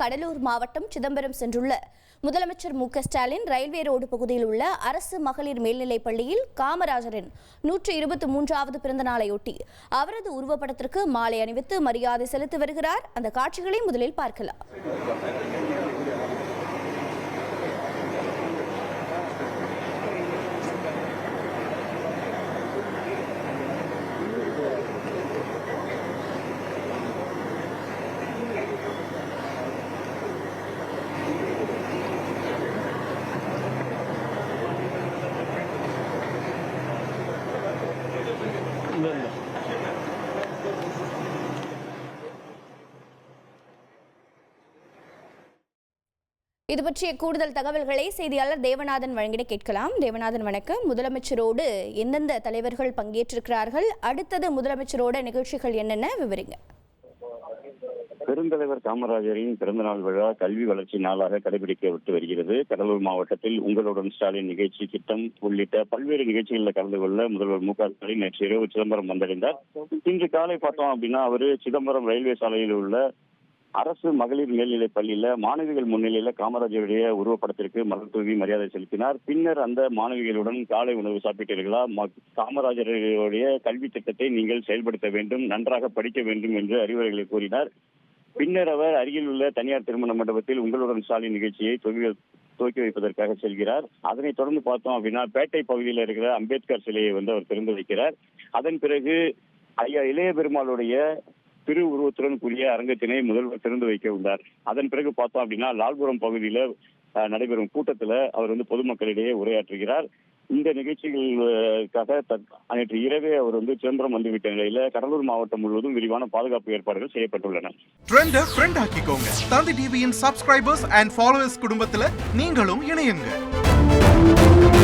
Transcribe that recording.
கடலூர் மாவட்டம் சிதம்பரம் சென்றுள்ள முதலமைச்சர் மு ஸ்டாலின் ரயில்வே ரோடு பகுதியில் உள்ள அரசு மகளிர் மேல்நிலைப் பள்ளியில் காமராஜரின் நூற்றி இருபத்தி மூன்றாவது பிறந்த நாளையொட்டி அவரது உருவப்படத்திற்கு மாலை அணிவித்து மரியாதை செலுத்தி வருகிறார். அந்த காட்சிகளை முதலில் பார்க்கலாம். இது பற்றிய கூடுதல் தகவல்களை செய்தியாளர் தேவநாதன் வழங்கிட கேட்கலாம். தேவநாதன் வணக்கம். முதலமைச்சரோடு எந்தெந்த தலைவர்கள் பங்கேற்றிருக்கிறார்கள்? அடுத்தது முதலமைச்சரோட நிகழ்ச்சிகள் என்னென்ன? விவரிங்க. பெருந்தலைவர் காமராஜரின் பிறந்தநாள் விழா கல்வி வளர்ச்சி நாளாக கடைபிடிக்கப்பட்டு வருகிறது. கடலூர் மாவட்டத்தில் உங்களுடன் ஸ்டாலின் நிகழ்ச்சி திட்டம் உள்ளிட்ட பல்வேறு நிகழ்ச்சிகளில் கலந்து கொள்ள முதல்வர் மு க ஸ்டாலின் நேற்று இரவு சிதம்பரம் வந்தடைந்தார். இன்று காலை பார்த்தோம் அப்படின்னா அவர் சிதம்பரம் ரயில்வே சாலையில் உள்ள அரசு மகளிர் மேல்நிலைப் பள்ளியில மாணவிகள் முன்னிலையில காமராஜருடைய உருவப்படத்திற்கு மலர் தூவி மரியாதை செலுத்தினார். பின்னர் அந்த மாணவிகளுடன் காலை உணவு சாப்பிட்டீர்களா? ம- காமராஜருடைய கல்வி திட்டத்தை நீங்கள் செயல்படுத்த வேண்டும் நன்றாக படிக்க வேண்டும் என்று அறிவுரைகளை கூறினார். பின்னர் அவர் அருகில் உள்ள தனியார் திருமண மண்டபத்தில் உங்களுடன் ஸ்டாலின் நிகழ்ச்சியை துவக்கி துவக்கி வைப்பதற்காக செல்கிறார். அதனைத் தொடர்ந்து பார்த்தோம் அப்படின்னா பேட்டை பகுதியில் இருக்கிற அம்பேத்கர் சிலையை வந்து அவர் திறந்து வைக்கிறார். அதன் பிறகு ஐயா இளைய பெருமாளுடைய திரு உருவத்துடன் கூடிய அரங்கத்தினை முதல்வர் திறந்து வைக்க உள்ளார் அதன் பிறகு பார்த்தோம் அப்படின்னா லால்புரம் பகுதியில நடைபெறும் கூட்டத்துல அவர் வந்து பொதுமக்களிடையே உரையாற்றுகிறார். இந்த நிகழ்ச்சிகளுக்காக நேற்று இரவே அவர் வந்து சிதம்பரம் வந்துவிட்ட நிலையில கடலூர் மாவட்டம் முழுவதும் விரிவான பாதுகாப்பு ஏற்பாடுகள் செய்யப்பட்டுள்ளன. ஃப்ரெண்ட் தந்தி டிவியின் சப்ஸ்கிரைபர்ஸ் அண்ட் ஃபாலோவர்ஸ் குடும்பத்துல நீங்களும் இணையுங்க.